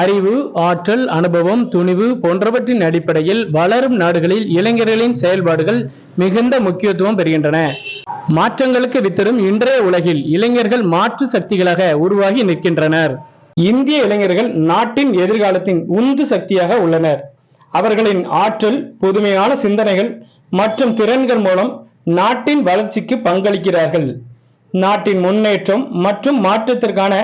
அறிவு ஆற்றல் அனுபவம் துணிவு போன்றவற்றின் அடிப்படையில் வளரும் நாடுகளில் இளைஞர்களின் செயல்பாடுகள் மிகுந்த முக்கியத்துவம் பெறுகின்றன. மாற்றங்களுக்கு வித்தரும் இன்றைய உலகில் இளைஞர்கள் மாற்று சக்திகளாக உருவாகி நிற்கின்றனர். இந்திய இளைஞர்கள் நாட்டின் எதிர்காலத்தின் உந்து சக்தியாக உள்ளனர். அவர்களின் ஆற்றல் புதுமையான சிந்தனைகள் மற்றும் திறன்கள் மூலம் நாட்டின் வளர்ச்சிக்கு பங்களிக்கிறார்கள். நாட்டின் முன்னேற்றம் மற்றும் மாற்றத்திற்கான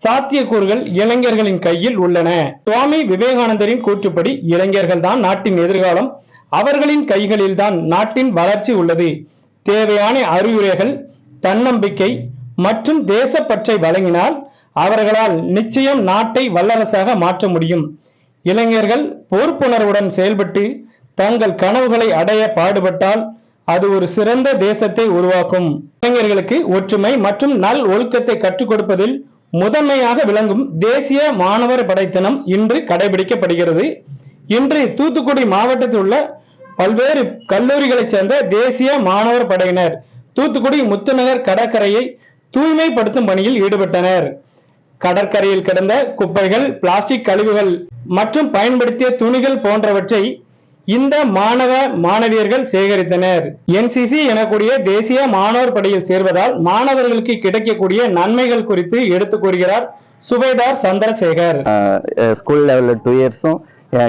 சாத்தியக்கூறுகள் இளைஞர்களின் கையில் உள்ளன. சுவாமி விவேகானந்தரின் கூற்றுப்படி இளைஞர்கள் தான் நாட்டின் எதிர்காலம். அவர்களின் கைகளில் தான் நாட்டின் வளர்ச்சி உள்ளது. தேவையான அறிவுரைகள் தன்னம்பிக்கை மற்றும் தேசப்பற்றை வழங்கினால் அவர்களால் நிச்சயம் நாட்டை வல்லரசாக மாற்ற முடியும். இளைஞர்கள் பொறுப்புணர்வுடன் செயல்பட்டு தங்கள் கனவுகளை அடைய பாடுபட்டால் அது ஒரு சிறந்த தேசத்தை உருவாக்கும். இளைஞர்களுக்கு ஒற்றுமை மற்றும் நல் ஒழுக்கத்தை கற்றுக் கொடுப்பதில் முதன்மையாக விளங்கும் தேசிய மாணவர் படைத்தனம் இன்று கடைபிடிக்கப்படுகிறது. இன்று தூத்துக்குடி மாவட்டத்தில் உள்ள பல்வேறு கல்லூரிகளைச் சேர்ந்த தேசிய மாணவர் படையினர் தூத்துக்குடி முத்துநகர் கடற்கரையை தூய்மைப்படுத்தும் பணியில் ஈடுபட்டனர். கடற்கரையில் கிடந்த குப்பைகள் பிளாஸ்டிக் கழிவுகள் மற்றும் பயன்படுத்திய துணிகள் போன்றவற்றை இந்த மாணவ மாணவியர்கள் சேகரித்தனர். என்சிசி எனக்கூடிய தேசிய மாணவர் படையில் சேர்வதால் மாணவர்களுக்கு கிடைக்கக்கூடிய நன்மைகள் குறித்து எடுத்துக் கூறுகிறார் சுபேதார் சந்திரசேகர். ஸ்கூல் லெவலில் டூ இயர்ஸும்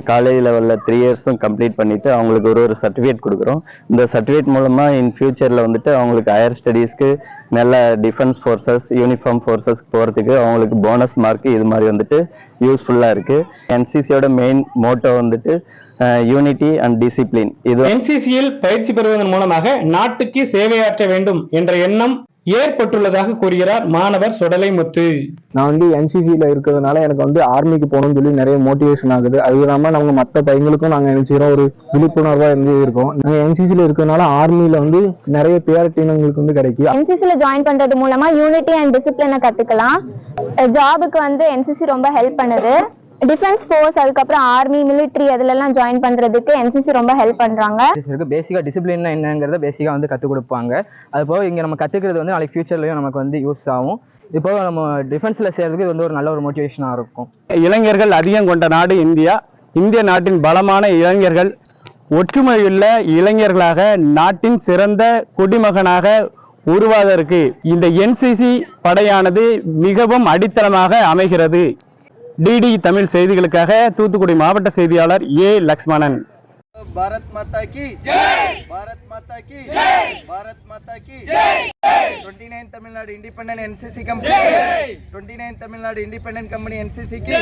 காலேஜ் லெவலில் த்ரீ இயர்ஸும் கம்ப்ளீட் பண்ணிவிட்டு அவங்களுக்கு ஒரு ஒரு சர்டிஃபிகேட் கொடுக்குறோம். இந்த சர்டிஃபிகேட் மூலமாக இன் ஃபியூச்சரில் வந்துட்டு அவங்களுக்கு ஹையர் ஸ்டடீஸ்க்கு நல்ல டிஃபென்ஸ் ஃபோர்ஸஸ் யூனிஃபார்ம் ஃபோர்ஸஸ்க்கு போகிறதுக்கு அவங்களுக்கு போனஸ் மார்க் இது மாதிரி வந்துட்டு யூஸ்ஃபுல்லாக இருக்குது என்சிசியோட மெயின் மோட்டோ வந்துட்டு யூனிட்டி அண்ட் டிசிப்ளின் இது என்சிசியில் பயிற்சி பெறுவதன் மூலமாக நாட்டுக்கு சேவையாற்ற வேண்டும் என்ற எண்ணம் ஏற்பட்டுள்ளதாக கூறுகிறார் மாணவர் சுடலைமுத்து. நான் வந்து என்சிசியில் இருக்கிறதுனால எனக்கு வந்து ஆர்மிக்கு போகணும்னு சொல்லி நிறைய மோட்டிவேஷன் ஆகுது. அது இல்லாமல் நம்ம மற்ற பையங்களுக்கும் நாங்கள் நினைச்சிக்கிறோம் ஒரு விழிப்புணர்வாக இருந்து இருக்கோம். நாங்கள் என்சிசியில் இருக்கிறதுனால ஆர்மியில் வந்து நிறைய பேரட்டினங்களுக்கு வந்து கிடைக்கும் என்சிசியில் ஜாயின் பண்றது மூலமா யூனிட்டி அண்ட் டிசிப்ளினை கத்துக்கலாம். ஜாபுக்கு வந்து என்சிசி ரொம்ப ஹெல்ப் பண்ணுது. டிஃபென்ஸ் ஃபோர்ஸ் அதுக்கப்புறம் ஆர்மி மிலிட்ரி அதுலலாம் ஜாயின் பண்றதுக்கு என்சிசி ரொம்ப ஹெல்ப் பண்றாங்க. இருக்கு. பேசிக்காக டிசிப்ளின் என்னங்கிறத பேசிக்காக வந்து கற்றுக் கொடுப்பாங்க. அது போக இங்கே நம்ம கற்றுக்கிறது வந்து நாளைக்கு ஃபியூச்சர்லையும் நமக்கு வந்து யூஸ் ஆகும். இது போக நம்ம டிஃபென்ஸில் சேர்றதுக்கு இது வந்து ஒரு நல்ல ஒரு மோட்டிவேஷனாக இருக்கும். இளைஞர்கள் அதிகம் கொண்ட நாடு இந்தியா. இந்திய நாட்டின் பலமான இளைஞர்கள் ஒற்றுமையுள்ள இளைஞர்களாக நாட்டின் சிறந்த குடிமகனாக உருவாவதற்கு இந்த என்சிசி படையானது மிகவும் அடித்தளமாக அமைகிறது. டிடி தமிழ் செய்திகளுக்காக தூத்துக்குடி மாவட்ட செய்தியாளர் ஏ லக்ஷ்மணன். பாரத் மாதா கி பாரத் மாதா கி பாரத் மாதா கி twenty nine Tamil Nadu independent NCC company. Twenty nine Tamil Nadu independent company NCC கி